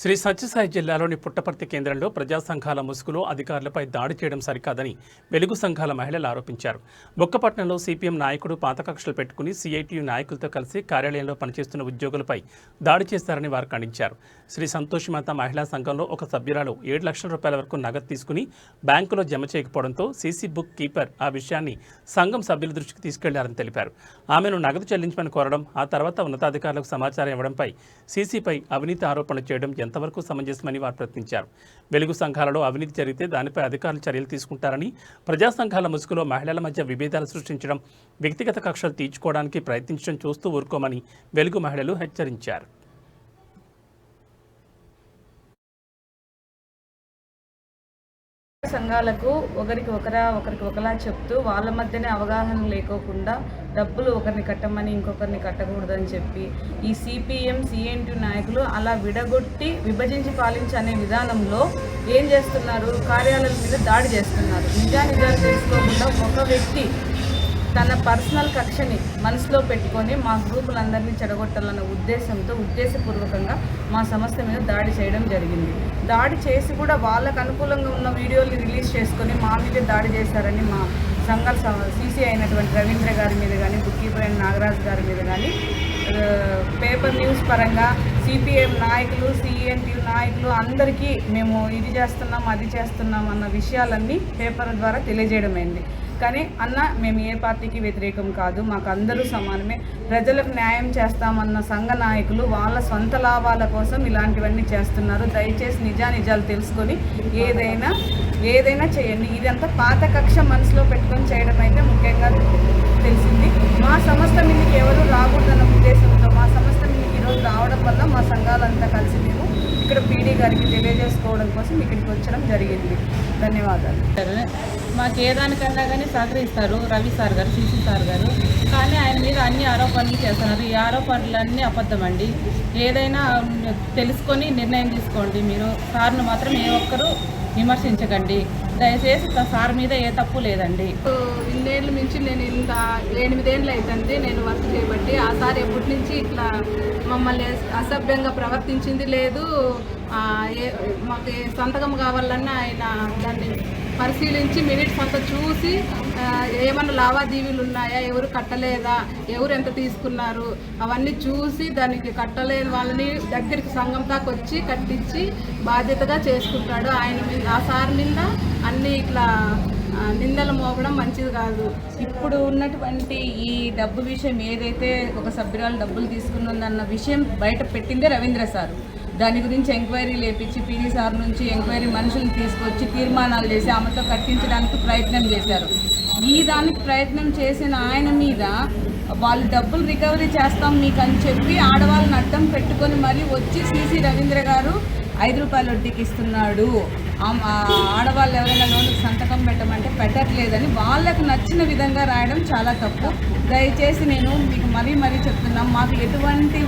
శ్రీ సత్యసాయి జిల్లాలోని పుట్టపర్తి కేంద్రంలో ప్రజా సంఘాల ముసుగులో అధికారులపై దాడి చేయడం సరికాదని వెలుగు సంఘాల మహిళలు ఆరోపించారు. బొక్కపట్నంలో సిపిఎం నాయకుడు పాత కక్షలు పెట్టుకుని సిఐటియు నాయకులతో కలిసి కార్యాలయంలో పనిచేస్తున్న ఉద్యోగులపై దాడి చేశారని వారు ఖండించారు. శ్రీ సంతోషిమాత మహిళా సంఘంలో ఒక సభ్యురాలు ఏడు లక్షల రూపాయల వరకు నగదు తీసుకుని బ్యాంకులో జమ చేయకపోవడంతో సీసీ బుక్ కీపర్ ఆ విషయాన్ని సంఘం సభ్యుల దృష్టికి తీసుకెళ్ళారని తెలిపారు. ఆమెను నగదు చెల్లించమని కోరడం ఆ తర్వాత ఉన్నతాధికారులకు సమాచారం ఇవ్వడంపై సీసీపై అవినీతి ఆరోపణలు చేయడం ఎంతవరకు సమంజసమని వారు ప్రశ్నించారు. వెలుగు సంఘాలలో అవినీతి జరిగితే దానిపై అధికారులు చర్యలు తీసుకుంటారని ప్రజా సంఘాల ముసుగులో మహిళల మధ్య విభేదాలు సృష్టించడం వ్యక్తిగత కక్షలు తీర్చుకోవడానికి ప్రయత్నించడం చూస్తూ ఊరుకోమని వెలుగు మహిళలు హెచ్చరించారు. సంఘాలకు ఒకరికి ఒకరా ఒకరికి ఒకలా చెప్తూ వాళ్ళ మధ్యనే అవగాహన లేకోకుండా డబ్బులు ఒకరిని కట్టమని ఇంకొకరిని కట్టకూడదని చెప్పి ఈ సిపిఎం సిఎన్టీ నాయకులు అలా విడగొట్టి విభజించి పాలించనే విధానంలో ఏం చేస్తున్నారు? కార్యాలయాల మీద దాడి చేస్తున్నారు. నిజానిజాలు తెలుసుకోకుండా ఒక వ్యక్తి తన పర్సనల్ కక్షని మనసులో పెట్టుకొని మా గ్రూపులందరినీ చెడగొట్టాలన్న ఉద్దేశంతో ఉద్దేశపూర్వకంగా మా సంస్థ మీద దాడి చేయడం జరిగింది. దాడి చేసి కూడా వాళ్ళకు అనుకూలంగా ఉన్న వీడియోలు రిలీజ్ చేసుకొని మా మీదే దాడి చేశారని మా సంఘాల సీసీ అయినటువంటి రవీంద్ర గారి మీద కానీ బుక్ కీపర్ అయిన నాగరాజు గారి మీద కానీ పేపర్ న్యూస్ పరంగా సిపిఎం నాయకులు సిఎన్టీ నాయకులు అందరికీ మేము ఇది చేస్తున్నాం అది చేస్తున్నాం అన్న విషయాలన్నీ పేపర్ ద్వారా తెలియజేయడమైంది. కానీ అన్న మేము ఏ పార్టీకి వ్యతిరేకం కాదు. మాకు అందరూ సమానమే. ప్రజలకు న్యాయం చేస్తామన్న సంఘ నాయకులు వాళ్ళ సొంత లాభాల కోసం ఇలాంటివన్నీ చేస్తున్నారు. దయచేసి నిజానిజాలు తెలుసుకొని ఏదైనా ఏదైనా చేయండి. ఇదంతా పాత కక్ష మనసులో పెట్టుకొని చేయడం అయితే ముఖ్యంగా తెలిసింది. మా సంస్థ మీదకి ఎవరు రాకూడదన్న ఉద్దేశంతో మా సంస్థ మీదకి ఈరోజు రావడం వల్ల మా సంఘాలంతా కలిసి మేము ఇక్కడ పీడీ గారికి తెలియజేసుకోవడం కోసం ఇక్కడికి వచ్చడం జరిగింది. ధన్యవాదాలు. మాకు ఏ దానికన్నా కానీ సహకరిస్తారు. రవి సార్ గారు శిశు సార్ గారు. కానీ ఆయన మీద అన్ని ఆరోపణలు చేస్తున్నారు. ఈ ఆరోపణలన్నీ అబద్ధం అండి ఏదైనా తెలుసుకొని నిర్ణయం తీసుకోండి మీరు. సార్ను మాత్రం ఏ ఒక్కరూ విమర్శించకండి. దయచేసి త- సార్ మీద ఏ తప్పు లేదండి. ఇన్నేళ్ళు మించి నేను ఇంత ఎనిమిదేళ్ళు అవుతుంది నేను వర్క్ చేయబట్టి ఆ సార్ ఎప్పటి నుంచి ఇట్లా మమ్మల్ని అసభ్యంగా ప్రవర్తించింది లేదు. ఏ మాకు ఏ సంతకం కావాలన్నా ఆయన దాన్ని పరిశీలించి మినిట్స్ అంతా చూసి ఏమన్నా లావాదేవీలు ఉన్నాయా? ఎవరు కట్టలేదా? ఎవరు ఎంత తీసుకున్నారు? అవన్నీ చూసి దానికి కట్టలేని వాళ్ళని దగ్గరికి సంఘం దాకా వచ్చి కట్టించి బాధ్యతగా చేసుకుంటాడు. ఆయన మీద ఆ సార్ మీద అన్ని ఇట్లా నిందలు మోపడం మంచిది కాదు. ఇప్పుడు ఉన్నటువంటి ఈ డబ్బు విషయం ఏదైతే ఒక సభ్యురాలు డబ్బులు తీసుకున్నదన్న విషయం బయట పెట్టిందే రవీంద్ర సార్. దాని గురించి ఎంక్వైరీ లేపించి పీడీ సార్ నుంచి ఎంక్వైరీ మనుషులను తీసుకొచ్చి తీర్మానాలు చేసి ఆమెతో కట్టించడానికి ప్రయత్నం చేశారు. ఈ దానికి ప్రయత్నం చేసిన ఆయన మీద వాళ్ళు డబ్బులు రికవరీ చేస్తాం మీకు అని చెప్పి ఆడవాళ్ళని అడ్డం పెట్టుకొని మరీ వచ్చి సిసి రవీంద్ర గారు ఐదు రూపాయల వడ్డీకి ఇస్తున్నాడు. ఆడవాళ్ళు ఎవరైనా లోన్కి సంతకం పెట్టమంటే పెట్టట్లేదని వాళ్ళకు నచ్చిన విధంగా రాయడం చాలా తప్పు. దయచేసి నేను మీకు మరీ మరీ చెప్తున్నాం మాకు ఎటువంటి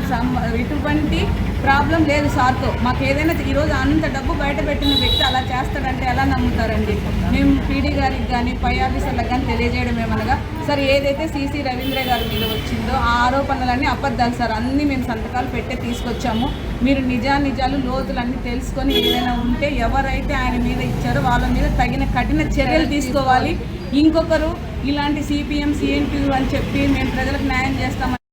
ఎటువంటి ప్రాబ్లం లేదు సార్తో. మాకు ఏదైనా ఈరోజు అంత డబ్బు బయట పెట్టిన వ్యక్తి అలా చేస్తాడంటే ఎలా నమ్ముతారండి? మేము పీడీ గారికి కానీ పై ఆఫీసర్లకు కానీ తెలియజేయడం ఏమనగా సార్ ఏదైతే సీసీ రవీంద్ర గారి మీద వచ్చిందో ఆ ఆరోపణలన్నీ అబద్ధాలు సార్. అన్నీ మేము సంతకాలు పెట్టే తీసుకొచ్చాము. మీరు నిజా నిజాలు లోతులన్నీ తెలుసుకొని ఏదైనా ఉంటే ఎవరైతే ఆయన మీద ఇచ్చారో వాళ్ళ మీద తగిన కఠిన చర్యలు తీసుకోవాలి. ఇంకొకరు ఇలాంటి సిపిఎం సిఎన్టీ అని చెప్పి మేము ప్రజలకు న్యాయం చేస్తామని